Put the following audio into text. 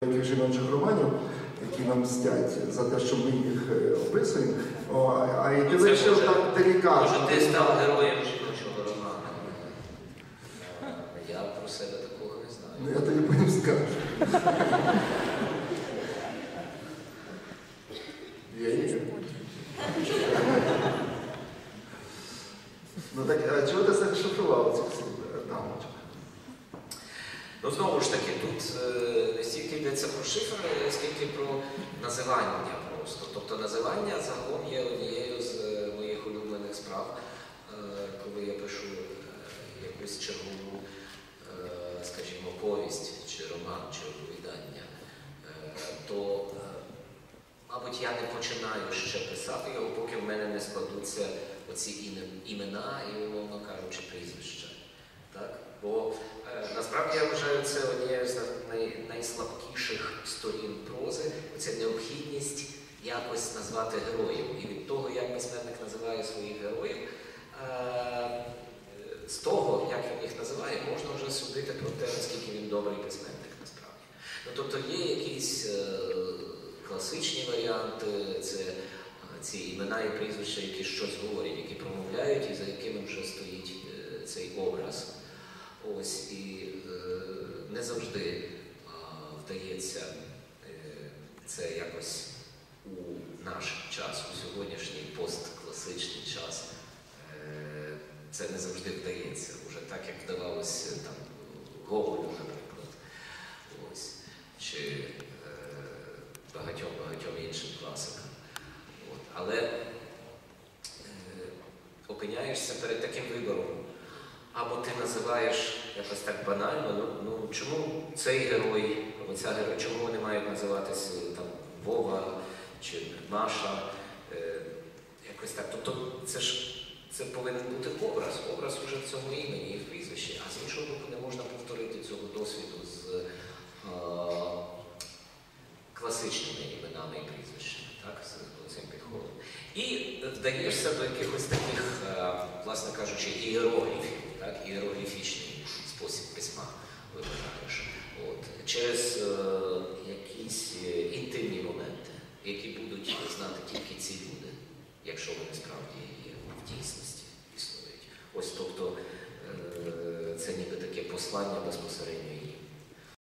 Таких жіночих романів, які нам мстять за те, що ми їх е, описуємо. А- а і ти це вирішив може- так делікатно. Може, ти став героєм жіночого роману. Я про себе такого не знаю. Ну я тобі потім скажу. Я є. Ну так, а чого ти зашифрував е, дамочок? Ну, знову ж таки, тут не стільки йдеться про шифр, скільки про називання просто. Тобто називання загалом є однією з е, моїх улюблених справ, е, коли я пишу е, якусь чергову, скажімо, повість, чи роман, чи оповідання, то, мабуть, я не починаю ще писати його, поки в мене не складуться оці імена і, умовно кажучи, прізвища. Так? Бо насправді я вважаю це однією з найслабкіших сторін прози, це необхідність якось назвати героїв. І від того, як письменник називає своїх героїв, е, з того, як він їх називає, можна вже судити про те, наскільки він добрий письменник насправді. Ну, тобто є якісь е, класичні варіанти, це е, ці імена і прізвища, які щось говорять, які промовляють і за якими вже стоїть цей образ. Ось і е, не завжди а, вдається е, це якось у наш час, у сьогоднішній посткласичний час. Е, це не завжди вдається. Уже так, як вдавалося там Гоголю, наприклад. Ось. Чи е, багатьом багатьом іншим класикам. От. Але е, опиняєшся перед таким вибором. Або ти називаєш якось так банально, ну, ну чому цей герой, або ця герой, чому вони мають називатися там Вова чи Маша? Е, якось так. Тобто це ж це повинен бути образ. Образ уже в цьому імені і в прізвищі. А з іншого боку, не можна повторити цього досвіду з е, класичними іменами і прізвищами, так, з цим підходом. І вдаєшся до якихось таких, е, власне кажучи, ієрогліфів, так, ієрогліфічний спосіб письма вибираєш. От. Через е, якісь е, інтимні моменти, які будуть знати тільки ці люди, якщо вони справді в дійсності існують. Ось тобто це ніби таке послання безпосередньо